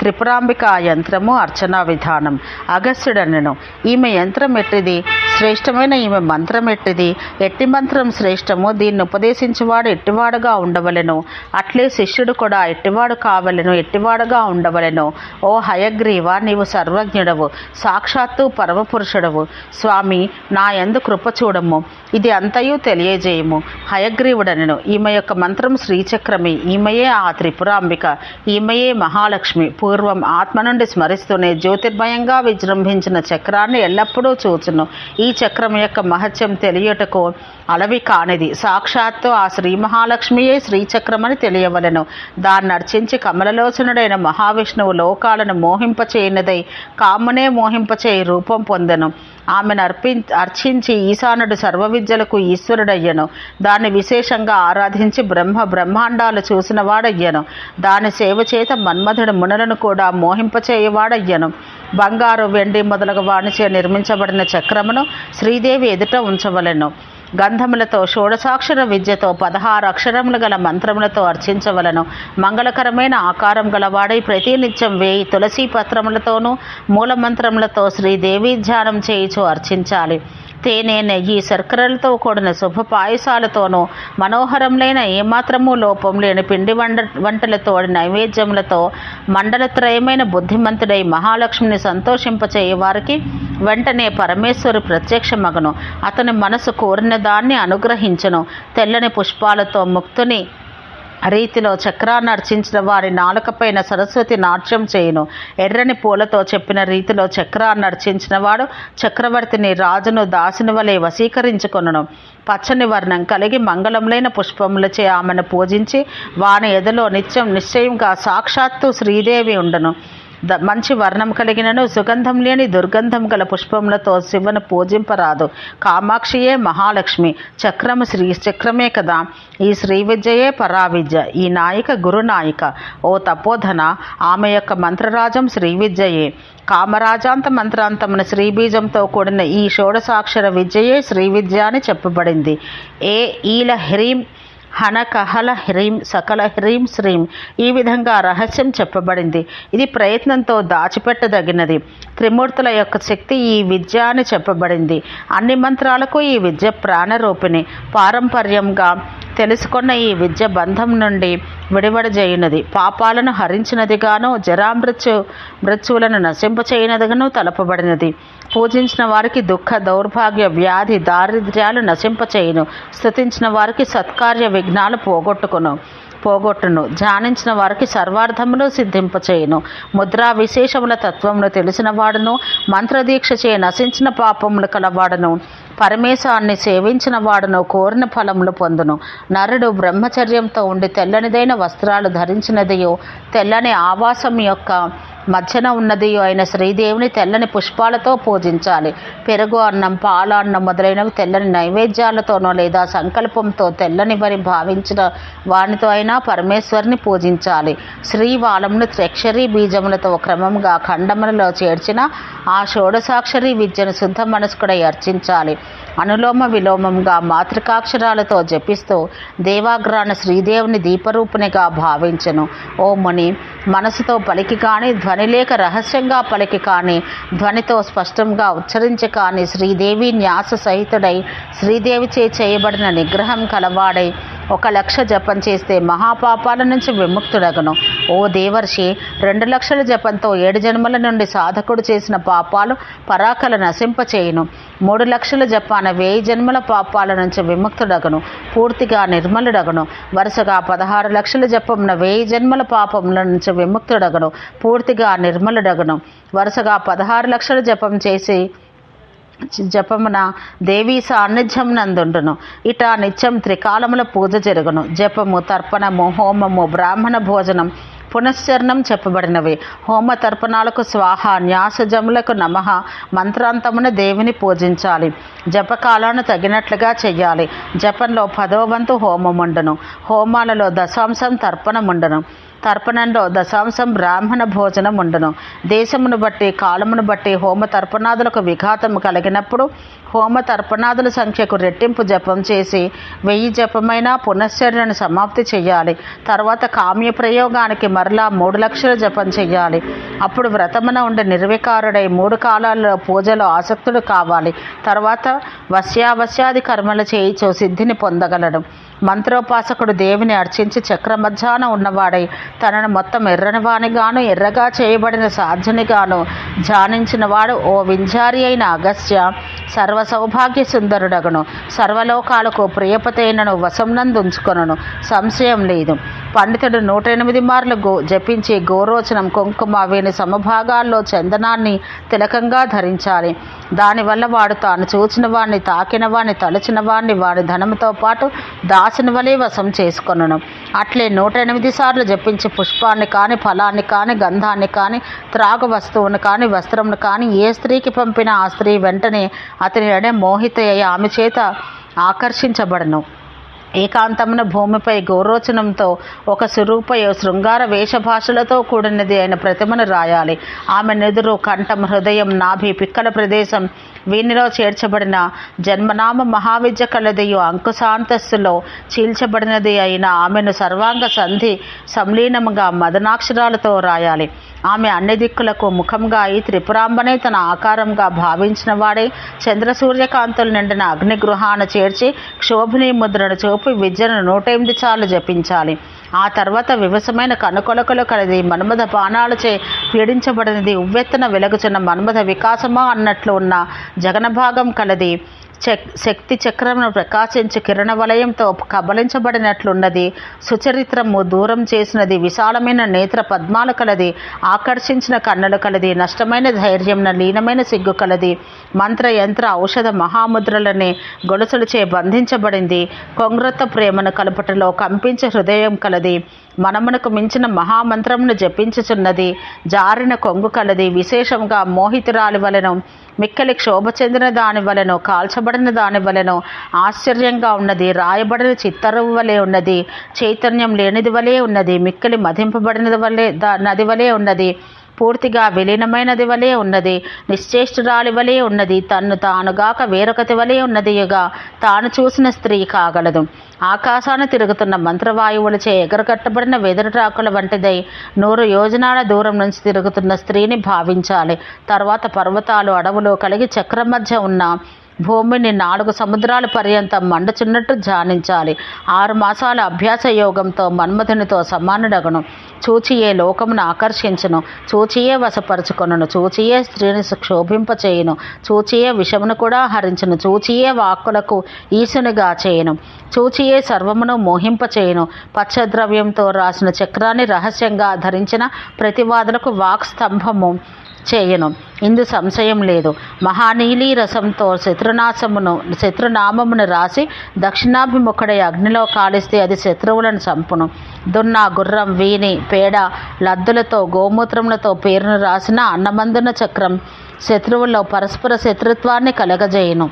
త్రిపురాంబిక యంత్రము అర్చనా విధానం. అగస్యుడనను ఈమె యంత్రం ఎట్టిది? శ్రేష్టమైన ఈమె మంత్రం ఎట్టిది? ఎట్టి మంత్రం శ్రేష్టము? దీన్ని ఉపదేశించువాడు ఎట్టివాడుగా ఉండవలెను? అట్లే శిష్యుడు కూడా ఎట్టివాడు కావలెను? ఎట్టివాడుగా ఉండవలెను? ఓ హయగ్రీవ నీవు సర్వజ్ఞుడవు. సాక్షాత్తు పరమపురుషుడవు. స్వామి నా ఎందు కృప చూడము. ఇది అంతయు తెలియజేయము. హయగ్రీవుడనెను. ఈమె యొక్క మంత్రం శ్రీచక్రమే. ఈమెయే ఆ త్రిపురాంబిక. ఈమెయే మహాలక్ష్మి. పూర్వం ఆత్మ నుండి స్మరిస్తూనే జ్యోతిర్మయంగా విజృంభించిన చక్రాన్ని ఎల్లప్పుడూ చూచును. ఈ చక్రం యొక్క మహత్యం తెలియటకు అలవి కానిది. సాక్షాత్తు ఆ శ్రీ మహాలక్ష్మియే శ్రీచక్రమని తెలియవలెను. దాన్ని అర్చించి కమలలోచనుడైన మహావిష్ణువు లోకాలను మోహింపచేయనిదై కామనే మోహింపచేయి రూపం పొందెను. ఆమెను అర్పి అర్చించి ఈశానుడు సర్వ విద్యలకు ఈశ్వరుడయ్యను. దాన్ని విశేషంగా ఆరాధించి బ్రహ్మ బ్రహ్మాండాలు చూసిన వాడయ్యను దాని సేవ చేత మన్మధుడు మునులను కూడా మోహింపచేయవాడయ్యను బంగారు వెండి మొదలగు వాణిచే నిర్మించబడిన చక్రమును శ్రీదేవి ఎదుట ఉంచవలెను. గంధములతో షోడసాక్షర విద్యతో పదహారు అక్షరములు గల మంత్రములతో అర్చించవలను. మంగళకరమైన ఆకారం గలవాడై ప్రతినిత్యం వేయి తులసి పత్రములతోనూ మూలమంత్రములతో శ్రీదేవి ధ్యానం చేయిచు అర్చించాలి. తేనె నెయ్యి శర్కరలతో కూడిన శుభ పాయసాలతోనూ మనోహరంలైన ఏమాత్రము లోపం లేని పిండి వంట వంటలతో నైవేద్యములతో మండలత్రయమైన బుద్ధిమంతుడై మహాలక్ష్మిని సంతోషింపచేయ వారికి వెంటనే పరమేశ్వరు ప్రత్యక్షమగను. అతని మనసు కోరిన దాన్ని అనుగ్రహించను. తెల్లని పుష్పాలతో ముక్తుని రీతిలో చక్రాన్ని అర్చించిన వారి నాలుకపైన సరస్వతి నాట్యం చేయును. ఎర్రని పూలతో చెప్పిన రీతిలో చక్రాన్ని అర్చించిన వాడు చక్రవర్తిని రాజును దాసుని వలె వశీకరించుకొనను. పచ్చని వర్ణం కలిగి మంగళములైన పుష్పములచే ఆమెను పూజించి వాని ఎదలో నిత్యం నిశ్చయంగా సాక్షాత్తు శ్రీదేవి ఉండను. మంచి వర్ణం కలిగినను సుగంధం లేని దుర్గంధం గల పుష్పములతో శివను పూజింపరాదు. కామాక్షియే మహాలక్ష్మి చక్రము శ్రీ చక్రమే కదా. ఈ శ్రీ విద్యయే పరావిద్య ఈ నాయిక గురునాయిక. ఓ తపోధన ఆమె యొక్క మంత్రరాజం శ్రీ విద్యయే కామరాజాంత మంత్రాంతమున శ్రీబీజంతో కూడిన ఈ షోడసాక్షర విద్యయే శ్రీ విద్య అని చెప్పబడింది. ఏ ఈల హ్రీం హన కహల హ్రీం సకల హ్రీం శ్రీం. ఈ విధంగా రహస్యం చెప్పబడింది. ఇది ప్రయత్నంతో దాచిపెట్టదగినది. త్రిమూర్తుల యొక్క శక్తి ఈ విద్య అని చెప్పబడింది. అన్ని మంత్రాలకు ఈ విద్య ప్రాణరూపిణి. పారంపర్యంగా తెలుసుకున్న ఈ విద్య బంధం నుండి విడివడజేయునది. పాపాలను హరించినదిగాను జరామృత్యు మృత్యువులను నశింపచేయనదిగాను తలపబడినది. పూజించిన వారికి దుఃఖ దౌర్భాగ్య వ్యాధి దారిద్ర్యాలు నశింపచేయును. స్థుతించిన వారికి సత్కార్య విఘ్నాలు పోగొట్టుకును పోగొట్టును. ధ్యానించిన వారికి సర్వార్థములు సిద్ధింపచేయును. ముద్రా విశేషముల తత్వమును తెలిసిన వాడును మంత్రదీక్ష చే నశించిన పాపములు కలవాడును. పరమేశాన్ని సేవించిన వాడును కోరిన ఫలములు పొందును. నరుడు బ్రహ్మచర్యంతో ఉండి తెల్లనిదైన వస్త్రాలు ధరించినదియో. తెల్లని ఆవాసం యొక్క మధ్యన ఉన్నది అయిన శ్రీదేవిని తెల్లని పుష్పాలతో పూజించాలి. పెరుగు అన్నం పాల అన్నం మొదలైనవి తెల్లని నైవేద్యాలతోనో లేదా సంకల్పంతో తెల్లనివని భావించిన వానితో అయినా పరమేశ్వరిని పూజించాలి. శ్రీవాలమును త్రక్షరీ బీజములతో క్రమంగా ఖండములలో చేర్చిన ఆ షోడసాక్షరి విద్యను శుద్ధ మనస్కుడై అర్చించాలి. అనులోమ విలోమంగా మాతృకాక్షరాలతో జపిస్తూ దేవాగ్రాన శ్రీదేవుని దీపరూపునిగా భావించను. ఓ ముని మనసుతో పలికి కానీ ధ్వని లేక రహస్యంగా పలికి కానీ ధ్వనితో స్పష్టంగా ఉచ్చరించి కానీ శ్రీదేవి న్యాస సహితుడై శ్రీదేవిచే చేయబడిన నిగ్రహం కలవాడై ఒక లక్ష జపం చేస్తే మహాపాపాల నుంచి విముక్తుడగను. ఓ దేవర్షి రెండు లక్షల జపంతో ఏడు జన్మల నుండి సాధకుడు చేసిన పాపాలు పరాకల నశింపచేయును. మూడు లక్షల జపాన వేయి జన్మల పాపాల నుంచి విముక్తుడగను. పూర్తిగా నిర్మలుడగను. వరుసగా పదహారు లక్షల జపంన వేయి జన్మల పాపముల నుంచి విముక్తుడగను. పూర్తిగా నిర్మలుడగను. వరుసగా పదహారు లక్షల జపం చేసి జపమున దేవీ సాన్నిధ్యం నందుండును. ఇట నిత్యం త్రికాలముల పూజ జరుగును. జపము తర్పణము హోమము బ్రాహ్మణ భోజనం పునశ్చరణం చెప్పబడినవి. హోమ తర్పణాలకు స్వాహ న్యాసజములకు నమః మంత్రాంతమున దేవిని పూజించాలి. జపకాలను తగినట్లుగా చెయ్యాలి. జపంలో పదోవంతు హోమముండను. హోమాలలో దశాంశం తర్పణముండును. తర్పణంలో దశాంశం బ్రాహ్మణ భోజనం ఉండను. దేశమును బట్టి కాలమును బట్టి హోమ తర్పణాదులకు విఘాతము కలిగినప్పుడు హోమ తర్పణాదుల సంఖ్యకు రెట్టింపు జపం చేసి వెయ్యి జపమైన పునశ్చరణను సమాప్తి చేయాలి తర్వాత కామ్య ప్రయోగానికి మరలా మూడు లక్షల జపం చేయాలి అప్పుడు వ్రతమున ఉండే నిర్వికారుడై మూడు కాలాల్లో పూజలో ఆసక్తుడు కావాలి. తర్వాత వశ్యావశ్యాది కర్మలు చేయిచో సిద్ధిని పొందగలడు. మంత్రోపాసకుడు దేవిని అర్చించి చక్రమధ్యాన ఉన్నవాడై తనను మొత్తం ఎర్రనివానిగాను ఎర్రగా చేయబడిన సాధ్యునిగాను ధ్యానించినవాడు ఓ వింజారి అయిన అగస్త్య సర్వ సౌభాగ్య సుందరుడగను. సర్వలోకాలకు ప్రియపతైనను వశంనందుంచుకొనను. సంశయం లేదు. పండితుడు నూట ఎనిమిది మార్లు గో జపించి గోరోచనం కుంకుమ వీని సమభాగాల్లో చందనాన్ని తిలకంగా ధరించాలి. దానివల్ల వాడు తాను చూచిన వాడిని తాకిన వాడిని తలచిన వాడిని వాడి ధనముతో పాటు దాసుని వలె వశం చేసుకొనను. అట్లే నూట ఎనిమిది సార్లు జపించి పుష్పాన్ని కాని ఫలాన్ని కాని గంధాన్ని కాని త్రాగు వస్తువును కాని వస్త్రంను కాని ఏ స్త్రీకి పంపిన ఆ స్త్రీ వెంటనే అతని అడే మోహిత అయి ఆమె చేత ఆకర్షించబడను. ఏకాంతమున భూమిపై గౌరోచనంతో ఒక సురూపయ శృంగార వేషభాషలతో కూడినది అయిన ప్రతిమను రాయాలి. ఆమె నెదురు కంఠం హృదయం నాభి పిక్కల ప్రదేశం వీనిలో చేర్చబడిన జన్మనామ మహావిద్య కలదియు అంకుశాంతస్సులో చీల్చబడినది అయిన ఆమెను సర్వాంగ సంధి సంలీనముగా మదనాక్షరాలతో రాయాలి. ఆమె అన్ని దిక్కులకు ముఖంగా ఈ త్రిపురాంబనే తన ఆకారంగా భావించిన వాడే చంద్రసూర్యకాంతులు నిండిన అగ్నిగృహాన చేర్చి క్షోభిని ముద్రను చూపి విద్యను నూట ఎనిమిది సార్లు జపించాలి. ఆ తర్వాత వివసమైన కనుకొలకలు కలది మన్మథ బాణాలచే పీడించబడినది ఉవ్వెత్తున వెలుగుచున్న మన్మథ వికాసమా అన్నట్లు ఉన్న జగనభాగం కలది. శక్తి చక్రమును ప్రకాశించి కిరణ వలయంతో కబలించబడినట్లున్నది. సుచరిత్రము దూరం చేసినది విశాలమైన నేత్ర పద్మాలు కలది ఆకర్షించిన కన్నులు కలది నష్టమైన ధైర్యంన లీనమైన సిగ్గు కలది. మంత్ర యంత్ర ఔషధ మహాముద్రలనే గొలుసులచే బంధించబడింది. కొంగ్రత ప్రేమను కలుపుటలో కంపించే హృదయం కలది. మనమునకు మించిన మహామంత్రమును జపించుచున్నది. జారిన కొంగు కలది. విశేషంగా మోహితురాలి వలెను మిక్కలి క్షోభ చెందిన దాని వలెను కాల్చబడిన దాని వలెను ఆశ్చర్యంగా ఉన్నది. రాయబడిన చిత్తరువు వలె ఉన్నది. చైతన్యం లేనిది వలె ఉన్నది. మిక్కిలి మధింపబడినది వలె నది వలె ఉన్నది. పూర్తిగా విలీనమైనది వలె ఉన్నది. నిశ్చేష్టురాలి వలె ఉన్నది. తన్ను తానుగాక వేరొకటి వలె ఉన్నదియుగా తాను చూసిన స్త్రీ కాగలదు. ఆకాశాన తిరుగుతున్న మంత్రవాయువులచే ఎగరగట్టబడిన వెదురుటాకుల వంటిదై నూరు యోజనాల దూరం నుంచి తిరుగుతున్న స్త్రీని భావించాలి. తర్వాత పర్వతాలు అడవులు కలిగి చక్రం మధ్య ఉన్న భూమిని నాలుగు సముద్రాల పర్యంతం మండుచున్నట్టు ధ్యానించాలి. ఆరు మాసాల అభ్యాస యోగంతో మన్మథునితో సమానుడగను. చూచియే లోకమును ఆకర్షించును. చూచియే వశపరుచుకొనును. చూచియే స్త్రీని క్షోభింపచేయును. చూచియే విషమును కూడా హరించును. చూచియే వాక్కులకు ఈశునిగా చేయను. చూచియే సర్వమును మోహింపచేయును. పచ్చద్రవ్యంతో రాసిన చక్రాన్ని రహస్యంగా ధరించిన ప్రతివాదులకు వాక్ స్తంభము చేయను. ఇందు సంశయం లేదు. మహానీలి రసంతో శత్రునాశమును శత్రునామమును రాసి దక్షిణాభిముఖుడై అగ్నిలో కాలిస్తే అది శత్రువులను చంపును దున్న గుర్రం వీని పేడ లద్దులతో గోమూత్రములతో పేరును రాసిన అన్నమందున చక్రం శత్రువుల్లో పరస్పర శత్రుత్వాన్ని కలగజేయును.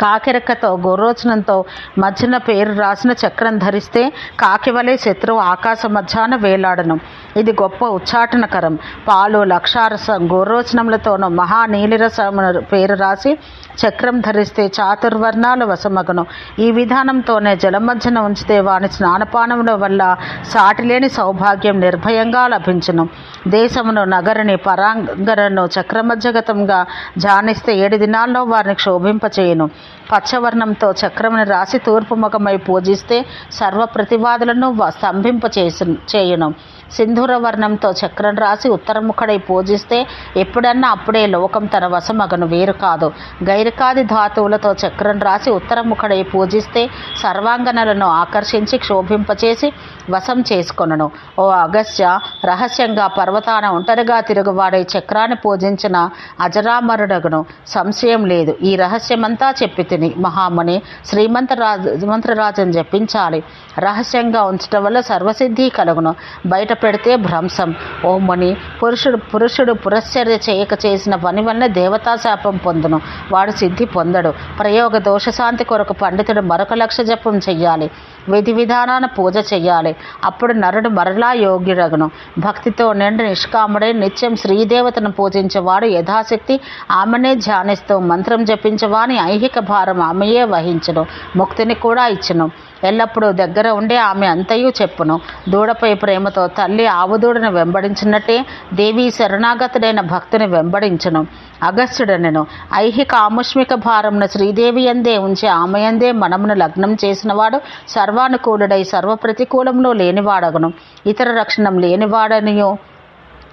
కాకిరకతో గొర్రోచనంతో మధ్యన పేరు రాసిన చక్రం ధరిస్తే కాకివలే శత్రువు ఆకాశ మధ్యాన వేలాడను. ఇది గొప్ప ఉచ్చాటనకరం. పాలు లక్షారసం గొర్రోచనములతోనూ మహానీలిరసమును పేరు రాసి చక్రం ధరిస్తే చాతుర్వర్ణాలు వసమగను ఈ విధానంతోనే జలమధ్యన ఉంచితే వాని స్నానపానముల వల్ల సాటిలేని సౌభాగ్యం నిర్భయంగా లభించను. దేశమును నగరిని పరాంగరను చక్రమధ్యగతంగా జానిస్తే ఏడు దినాల్లో వారిని క్షోభింపచేయను. పచ్చవర్ణంతో చక్రమును రాసి తూర్పు ముఖమై పూజిస్తే సర్వ ప్రతివాదులను స్తంభింపచేసు చేయును. సింధూర వర్ణంతో చక్రం రాసి ఉత్తరముఖడై పూజిస్తే ఎప్పుడన్నా అప్పుడే లోకం తన వశమగను వేరు కాదు. గైరికాది ధాతువులతో చక్రం రాసి ఉత్తరముఖడై పూజిస్తే సర్వాంగనలను ఆకర్షించి క్షోభింపచేసి వశం చేసుకొనను. ఓ అగస్త్య రహస్యంగా పర్వతాన ఒంటరిగా తిరుగువాడై చక్రాన్ని పూజించిన అజరామరుడగును. సంశయం లేదు. ఈ రహస్యమంతా చెప్పి చెప్పితిని మహాముని శ్రీమంతరాజు మంత్రరాజుని జపించాలి. రహస్యంగా ఉంచడం వల్ల సర్వసిద్ధి కలుగును. బయట పెడితే భ్రంశం. ఓ ముని పురుషుడు పురుషుడు పురశ్చర్య చేయక చేసిన పని వల్ల దేవతా శాపం పొందును. వాడు సిద్ధి పొందడు. ప్రయోగ దోషశాంతి కొరకు పండితుడు మరొక లక్ష జపం చెయ్యాలి. విధి విధానాన పూజ చెయ్యాలి. అప్పుడు నరుడు మరలా యోగ్యుడగును. భక్తితో నిండి నిష్కాముడై నిత్యం శ్రీదేవతను పూజించేవాడు యథాశక్తి ఆమెనే ధ్యానిస్తూ మంత్రం జపించవాని ఐహిక భారం ఆమెయే వహించను. ముక్తిని కూడా ఇచ్చను. ఎల్లప్పుడూ దగ్గర ఉండే ఆమె అంతయు చెప్పును. దూడపై ప్రేమతో తల్లి ఆవుదూడను వెంబడించినట్టే దేవి శరణాగతుడైన భక్తుని వెంబడించును. అగస్త్యుడనెను. ఐహిక ఆముష్మిక భారంను శ్రీదేవి అందే ఉంచి ఆమె ఆమెయందే మనమును లగ్నం చేసినవాడు సర్వానుకూలుడై సర్వ ప్రతికూలంలో లేనివాడగను. ఇతర రక్షణం లేనివాడనియో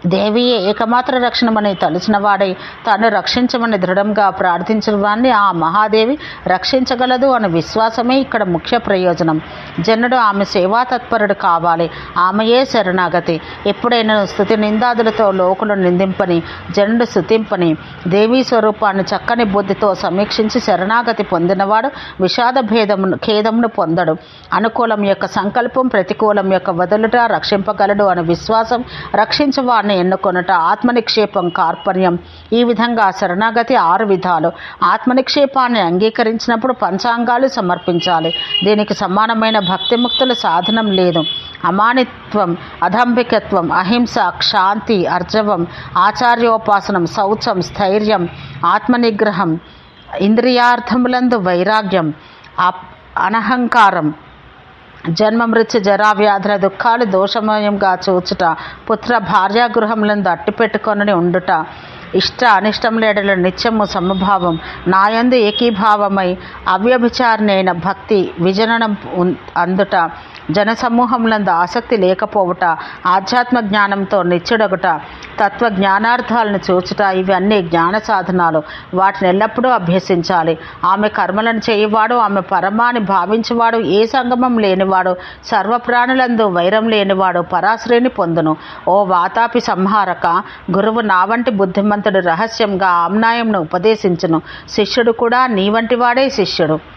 దేవియే ఏకమాత్ర రక్షణమని తలచిన వాడై తాను రక్షించమని దృఢంగా ప్రార్థించిన వాడిని ఆ మహాదేవి రక్షించగలదు అనే విశ్వాసమే ఇక్కడ ముఖ్య ప్రయోజనం. జనుడు ఆమె సేవా తత్పరుడు కావాలి. ఆమెయే శరణాగతి. ఎప్పుడైనా స్థుతి నిందాదులతో లోకులు నిందింపని జనుడు స్థుతింపని దేవీ స్వరూపాన్ని చక్కని బుద్ధితో సమీక్షించి శరణాగతి పొందినవాడు విషాద భేదమును ఖేదమును పొందడు. అనుకూలం యొక్క సంకల్పం ప్రతికూలం యొక్క వదులుట రక్షింపగలడు అనే విశ్వాసం రక్షించవాడు వారిని ఎన్నుకొనుట ఆత్మనిక్షేపం కార్పణ్యం. ఈ విధంగా శరణాగతి ఆరు విధాలు. ఆత్మనిక్షేపాన్ని అంగీకరించినప్పుడు పంచాంగాలు సమర్పించాలి. దీనికి సమానమైన భక్తిముక్తుల సాధనం లేదు. అమానిత్వం అధంబికత్వం అహింస క్షాంతి అర్జవం ఆచార్యోపాసనం శౌచం స్థైర్యం ఆత్మనిగ్రహం ఇంద్రియార్థములందు వైరాగ్యం అప్ అనహంకారం జన్మ మృత్యు జరా వ్యాధుల దుఃఖాలు దోషమయంగా చూచుట పుత్ర భార్యాగృహములందు అట్టిపెట్టుకొని ఉండుట ఇష్ట అనిష్టంలేడల నిత్యము సమభావం నాయందు ఏకీభావమై అవ్యభిచారణైన భక్తి విజననం అందుట జనసమూహంలందు ఆసక్తి లేకపోవుట ఆధ్యాత్మ జ్ఞానంతో నిత్యుడగుట తత్వ జ్ఞానార్థాలను చూచుట ఇవి అన్ని జ్ఞాన సాధనాలు. వాటిని ఎల్లప్పుడూ అభ్యసించాలి. ఆమె కర్మలను చేయవాడు ఆమె పరమాని భావించేవాడు ఏ సంగమం లేనివాడు సర్వప్రాణులందు వైరం లేనివాడు పరాశ్రేణి పొందును. ఓ వాతాపి సంహారక గురువు నా వంటి బుద్ధిమంతుడు రహస్యంగా ఆమ్నాయంను ఉపదేశించును. శిష్యుడు కూడా నీ వంటి వాడే శిష్యుడు.